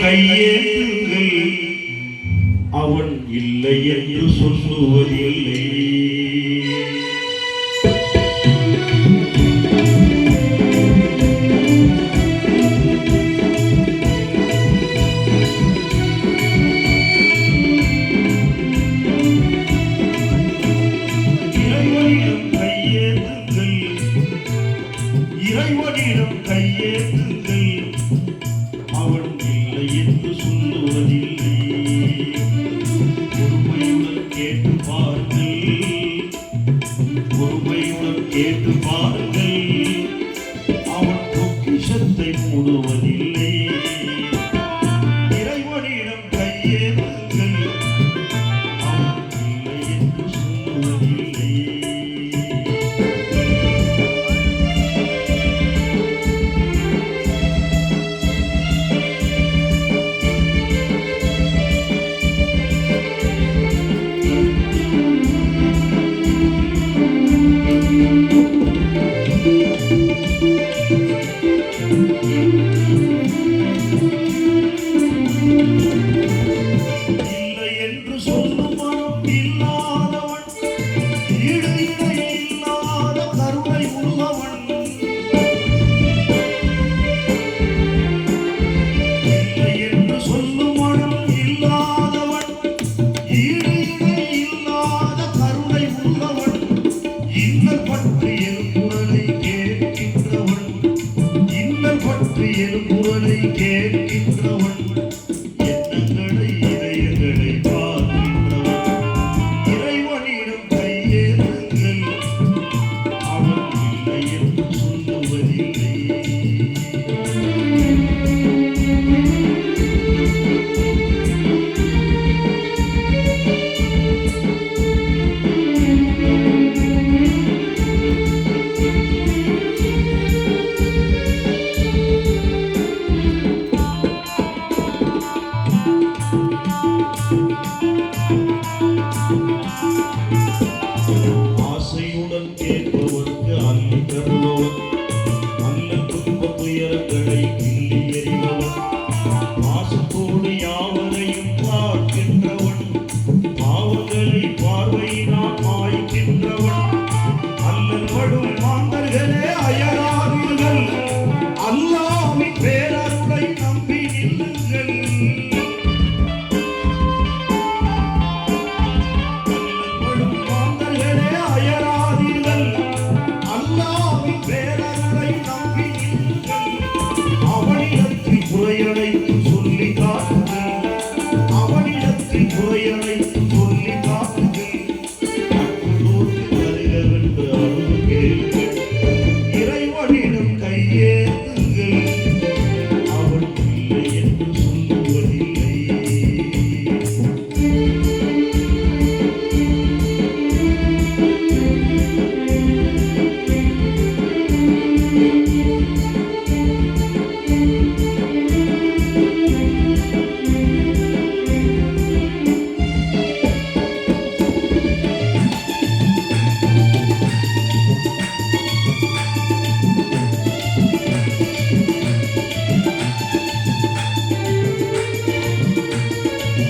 கையேற்றுங்கள் அவன் இல்லை என்று சொல்லுவதில்லை. 工作问题 புதிய குரலை கேட்கின்றவன். Thank you.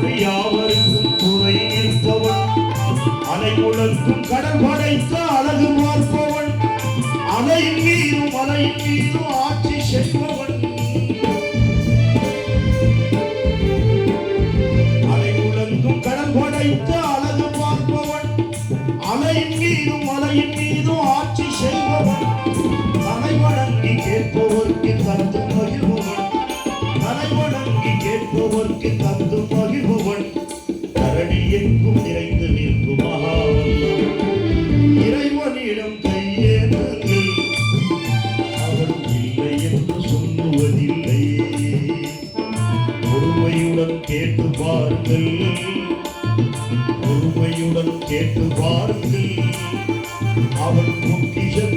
பொது யாவருக்கும் துணை நிற்பவன் அலை உலர்க்கும் கடல் படைத்த அழகு பார்ப்பவன் அலையின் மீதும் அலையின் மீதும் ஆட்சி அடி எங்கும் நிறைந்து நிற்கும் மகாவல்லம் இறைவனிடம் கையேந்தங்கள் அவரும் இல்லை என்று சொல்லுவதில்லை. பொறுமையுடன் கேட்டு பாருங்கள் பொறுமையுடன் கேட்டு பாருங்கள் அவன் பொக்கிஷம்